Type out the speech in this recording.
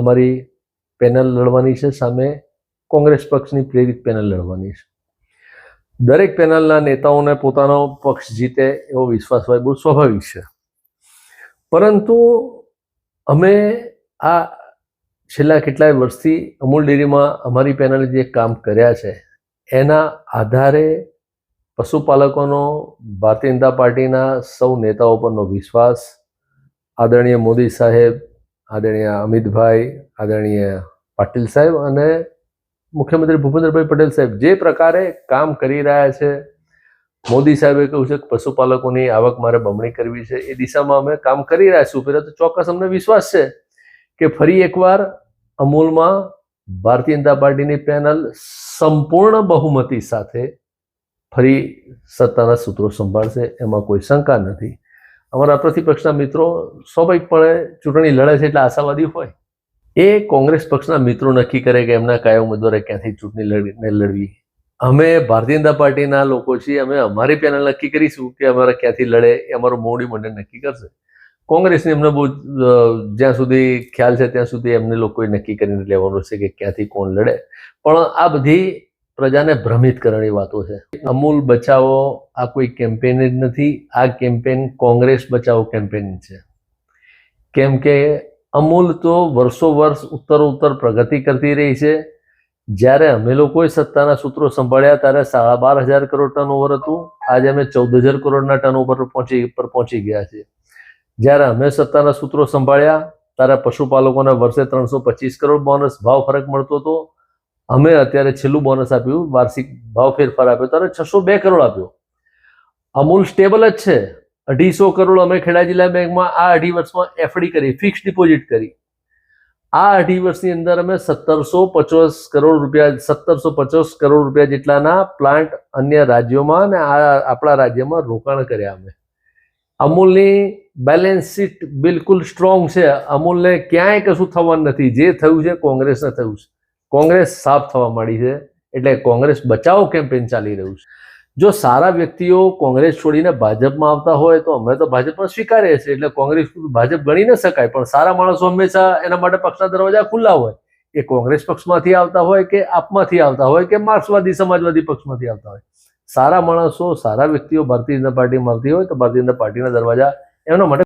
અમારી પેનલ લડવાની છે, સામે કોંગ્રેસ પક્ષની પ્રેરિત પેનલ લડવાની છે. દરેક પેનલના નેતાઓને પોતાનો પક્ષ જીતે એવો વિશ્વાસ હોય, બહુ સ્વાભાવિક છે. પરંતુ અમે આ છેલ્લા કેટલાય વર્ષથી અમૂલ ડેરીમાં અમારી પેનલે જે કામ કર્યા છે, એના આધારે પશુપાલકોનો, ભારતીય જનતા પાર્ટીના સૌ નેતાઓ પરનો વિશ્વાસ, આદરણીય મોદી સાહેબ આદરણીય અમિતભાઈ, આદરણીય પાટીલ સાહેબ અને મુખ્યમંત્રી ભૂપેન્દ્રભાઈ પટેલ સાહેબ જે પ્રકારે કામ કરી રહ્યા છે. મોદી સાહેબે કહ્યું છે કે પશુપાલકોની આવક મારે બમણી કરવી છે. એ દિશામાં અમે કામ કરી રહ્યા છીએ. પહેલાં તો ચોક્કસ અમને વિશ્વાસ છે કે ફરી એકવાર અમૂલમાં ભારતીય જનતા પાર્ટીની પેનલ સંપૂર્ણ બહુમતી સાથે ફરી સત્તાના સૂત્રો સંભાળશે. એમાં કોઈ શંકા નથી. અમારા પ્રતિપક્ષના મિત્રો સ્વાભાવિકપણે ચૂંટણી લડે છે એટલે આશાવાદી હોય. એ કોંગ્રેસ પક્ષના મિત્રો નક્કી કરે કે એમના કયા ઉમેદવારે ક્યાંથી ચૂંટણી લડવી અમે ભારતીય જનતા પાર્ટીના લોકો છીએ, અમે અમારી પેનલ નક્કી કરીશું કે અમારે ક્યાંથી લડે, એ અમારું મોડી મંડળ નક્કી કરશે. કોંગ્રેસની એમને બહુ જ્યાં સુધી ખ્યાલ છે ત્યાં સુધી એમને લોકોએ નક્કી કરીને લેવાનું છે કે ક્યાંથી કોણ લડે. પણ આ બધી પ્રજાને ભ્રમિત કરવાની વાતો છે. અમૂલ બચાવો આ કોઈ કેમ્પેન જ નથી, આ કેમ્પેન કોંગ્રેસ બચાવો કેમ્પેન છે. કેમ કે અમૂલ તો વર્ષો વર્ષ ઉત્તર ઉત્તર પ્રગતિ કરતી રહી છે. જ્યારે અમે લોકોએ સત્તાના સૂત્રો સંભાળ્યા ત્યારે સાડા બાર હજાર કરોડ ટર્ન ઓવર હતું. આજે અમે ચૌદ હજાર કરોડના ટર્ન ઓવર પહોંચી, પર પહોંચી ગયા છે જ્યારે અમે સત્તાના સૂત્રો સંભાળ્યા, ત્યારે પશુપાલકોને વર્ષે ત્રણસો પચીસ કરોડ બોનસ ભાવ ફરક મળતો હતો. અમે અત્યારે છેલ્લું બોનસ આપ્યું, વાર્ષિક ભાવ ફેરફાર આપ્યો ત્યારે છસો બે કરોડ આપ્યો. અમૂલ સ્ટેબલ જ છે. અઢીસો કરોડ અમે ખેડા જિલ્લા બેંકમાં. આ અઢી વર્ષમાં એફડી કરી ફિક્સ ડિપોઝિટ કરી. આ અઢી વર્ષની અંદર અમે સત્તરસો પચાસ કરોડ રૂપિયા, સત્તરસો પચાસ કરોડ રૂપિયા જેટલાના પ્લાન્ટ અન્ય રાજ્યોમાં અને આ આપણા રાજ્યમાં રોકાણ કર્યા અમે. અમૂલની બેલેન્સ શીટ બિલકુલ સ્ટ્રોંગ છે. અમૂલને ક્યાંય કશું થવાનું નથી. જે થયું છે, કોંગ્રેસને થયું છે. કોંગ્રેસ સાફ થવા માંડી છે, એટલે કોંગ્રેસ બચાવો કેમ્પેન ચાલી રહ્યું છે. જો સારા વ્યક્તિઓ કોંગ્રેસ છોડીને ભાજપમાં આવતા હોય, તો અમે તો ભાજપમાં સ્વીકારીએ છીએ, એટલે કોંગ્રેસ ભાજપ ગણી ન શકાય, પણ સારા માણસો હંમેશા એના માટે પક્ષના દરવાજા ખુલ્લા હોય. એ કોંગ્રેસ પક્ષમાંથી આવતા હોય કે આપમાંથી આવતા હોય કે માર્ક્સવાદી, સમાજવાદી પક્ષમાંથી આવતા હોય. સારા માણસો, સારા વ્યક્તિઓ ભારતીય જનતા પાર્ટીમાં આવતી હોય, તો ભારતીય જનતા પાર્ટીના દરવાજા એમના માટે